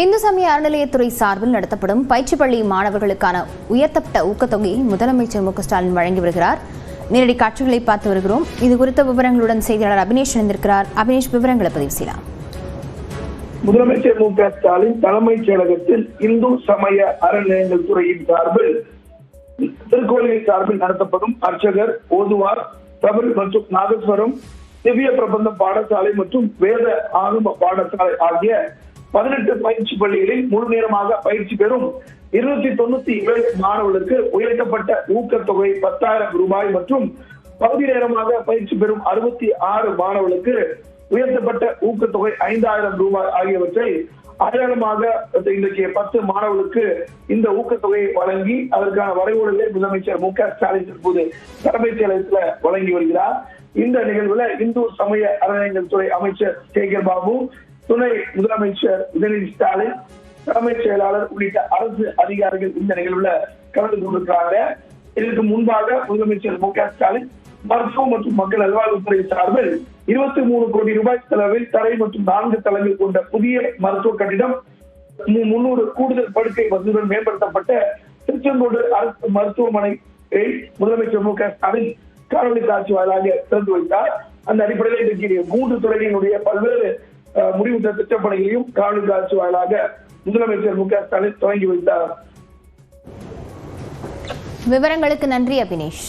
இந்து சமய அறநிலையத்துறை சார்பில் நடத்தப்படும் பயிற்சி பள்ளி மாணவர்களுக்கான உயர்த்தப்பட்ட ஊக்கத்தொகையை முதலமைச்சர் மு ஸ்டாலின் வழங்கி வருகிறார். நேரடி காட்சிகளை பார்த்து வருகிறோம். இது குறித்த விவரங்களுடன் செய்தியாளர் அபினேஷ் இணைந்திருக்கிறார். அபினேஷ் விவரங்களை பதிவு செய்யலாம். முதலமைச்சர் மு க ஸ்டாலின் தலைமைச் செயலகத்தில் இந்து சமய அறநிலையங்கள் துறையின் சார்பில் திருக்கோயிலின் சார்பில் நடத்தப்படும் அர்ச்சகர் ஓதுவார் தமிழ் மற்றும் நாதஸ்வரம் திவ்ய பிரபந்த பாடசாலை மற்றும் வேத ஆகம பாடசாலை ஆகிய பதினெட்டு பயிற்சி பள்ளிகளில் முழு நேரமாக பயிற்சி பெறும் இருநூத்தி தொண்ணூத்தி ஏழு மாணவர்களுக்கு உயர்த்தப்பட்ட ஊக்கத்தொகை பத்தாயிரம் ரூபாய் மற்றும் பகுதி நேரமாக பயிற்சி பெறும் அறுபத்தி ஆறு மாணவர்களுக்கு உயர்த்தப்பட்ட ஊக்கத்தொகை ஐந்தாயிரம் ரூபாய் ஆகியவற்றை அடையாளமாக இன்றைக்கு பத்து மாணவர்களுக்கு இந்த ஊக்கத்தொகையை வழங்கி அதற்கான வரைவுகளை முதலமைச்சர் மு க ஸ்டாலின் தற்போது தலைமைச் செயலகத்துல வழங்கி வருகிறார். இந்த நிகழ்வுல இந்து சமய அறநிலையங்கள் துறை அமைச்சர் சேகர் பாபு துணை முதலமைச்சர் உதயநிதி ஸ்டாலின் தலைமைச் செயலாளர் உள்ளிட்ட அரசு அதிகாரிகள் இந்த நிகழ்வுல கலந்து கொண்டிருக்கிறாங்க. இதற்கு முன்பாக முதலமைச்சர் மு க ஸ்டாலின் மருத்துவம் மற்றும் மக்கள் நல்வாழ்வுத்துறை சார்பில் இருபத்தி மூணு கோடி ரூபாய் செலவில் தரை மற்றும் நான்கு தளங்கள் கொண்ட புதிய மருத்துவ கட்டிடம் முன்னூறு கூடுதல் படுக்கை வசதியுடன் மேம்படுத்தப்பட்ட திருச்செங்கோடு அரசு மருத்துவமனையை முதலமைச்சர் மு க ஸ்டாலின் காணொலி காட்சி வாயிலாக திறந்து வைத்தார். அந்த அடிப்படையில் இன்றைக்கு மூன்று துறைகளினுடைய பல்வேறு முடிவுற்ற திட்டப்பணிகளையும் காணொலி காட்சி வாயிலாக முதலமைச்சர் மு க ஸ்டாலின் தொடங்கி வைத்தார். விவரங்களுக்கு நன்றி அபினேஷ்.